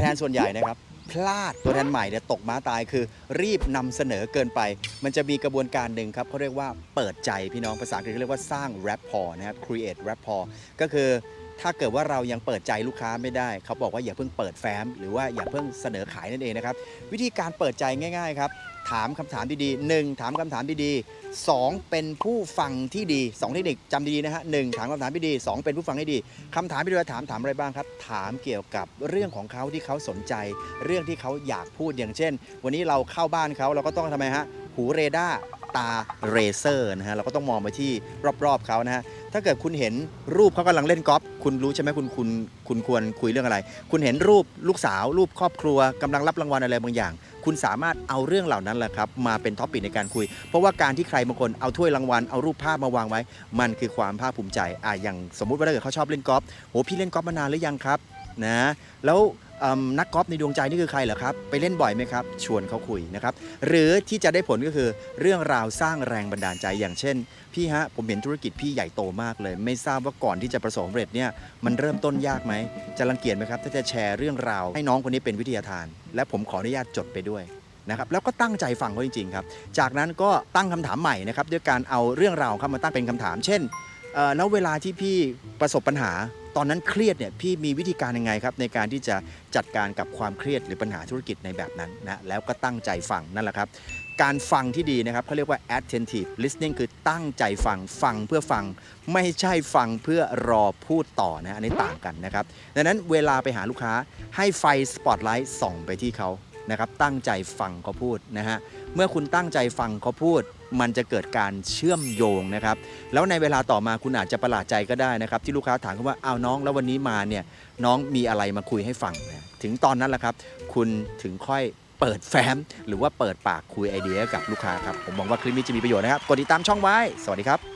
แทนส่วนใหญ่นะครับ พลาดตัวแทนใหม่เนี่ยตกม้าตายคือ รีบนำเสนอเกินไป มันจะมีกระบวนการหนึ่งครับเขาเรียกว่าเปิดใจพี่น้องภาษาอังกฤษเขาเรียกว่าสร้าง rapport นะครับ create rapport ก็คือ ถ้าเกิดว่าเรายังเปิดใจลูกค้าไม่ได้ เขาบอกว่าอย่าเพิ่งเปิดแฟ้ม หรือว่าอย่าเพิ่งเสนอขายนั่นเองนะครับ วิธีการเปิดใจง่าย ๆ ครับ ถามคำถามดีๆหนึ่งถามคำถามดีๆสองเป็นผู้ฟังที่ดีสองเทคนิคจำดีๆนะฮะหนึ่งถามคำถามที่ดีสองเป็นผู้ฟังที่ดีคำถามที่เราถามถามอะไรบ้างครับ ถามเกี่ยวกับเรื่องของเขาที่เขาสนใจ เรื่องที่เขาอยากพูดอย่างเช่น วันนี้เราเข้าบ้านเขาเราก็ต้องทำไมฮะหูเรดาร์ตาเรเซอร์นะฮะเราก็ต้องมองไปที่รอบๆเขานะฮะ ถ้าเกิดคุณเห็นรูปเขากำลังเล่นกอล์ฟคุณรู้ใช่ไหมคุณคุณคุณควรคุยเรื่องอะไร คุณเห็นรูปลูกสาว รูปครอบครัวกำลังรับรางวัลอะไรบางอย่าง คุณสามารถเอาเรื่องเหล่านั้นแหละครับมาเป็นท็อปปิกในการคุย เพราะว่าการที่ใครบางคนเอาถ้วยรางวัลเอารูปภาพมาวางไว้ มันคือความภาคภูมิใจอะอย่างสมมุติว่าถ้าเกิดเขาชอบเล่นกอล์ฟโหพี่เล่นกอล์ฟมานานหรือยังครับ นะ แล้วนักกอล์ฟในดวงใจนี่คือใครเหรอครับ ไปเล่นบ่อยไหมครับ ชวนเขาคุยนะครับ หรือที่จะได้ผลก็คือเรื่องราวสร้างแรงบันดาลใจอย่างเช่น พี่ฮะ ผมเห็นธุรกิจพี่ใหญ่โตมากเลย ไม่ทราบว่าก่อนที่จะประสบความสำเร็จเนี่ยมันเริ่มต้นยากไหม จะรังเกียจไหมครับ ถ้าจะแชร์เรื่องราวให้น้องคนนี้เป็นวิทยาทาน และผมขออนุญาตจดไปด้วยนะครับแล้วก็ตั้งใจฟังเขาจริงๆครับ จากนั้นก็ตั้งคำถามใหม่นะครับด้วยการเอาเรื่องราวเข้ามาตั้งเป็นคำถาม เช่นแล้วเวลาที่พี่ประสบปัญหา ตอนนั้นเครียดเนี่ยพี่มีวิธีการยังไงครับในการที่จะจัดการกับความเครียดหรือปัญหาธุรกิจในแบบนั้นนะแล้วก็ตั้งใจฟังนั่นแหละครับ การฟังที่ดีนะครับเขาเรียกว่า attentive listening คือตั้งใจฟังฟังเพื่อฟัง ไม่ใช่ฟังเพื่อรอพูดต่อนะอันนี้ต่างกันนะครับดังนั้นเวลาไปหาลูกค้าให้ไฟสปอตไลท์ส่องไปที่เขานะครับตั้งใจฟังเขาพูดนะฮะเมื่อคุณตั้งใจฟังเขาพูด มันจะเกิดการเชื่อมโยงนะครับ แล้วในเวลาต่อมาคุณอาจจะประหลาดใจก็ได้นะครับ ที่ลูกค้าถามเขาว่าอ้าน้องแล้ววันนี้มาเนี่ยน้องมีอะไรมาคุยให้ฟังนะถึงตอนนั้นแหละครับ คุณถึงค่อยเปิดแฟ้ม หรือว่าเปิดปากคุยไอเดียกับลูกค้าครับ ผมหวังว่าคลิปนี้จะมีประโยชน์นะครับ กดติดตามช่องไว้ สวัสดีครับ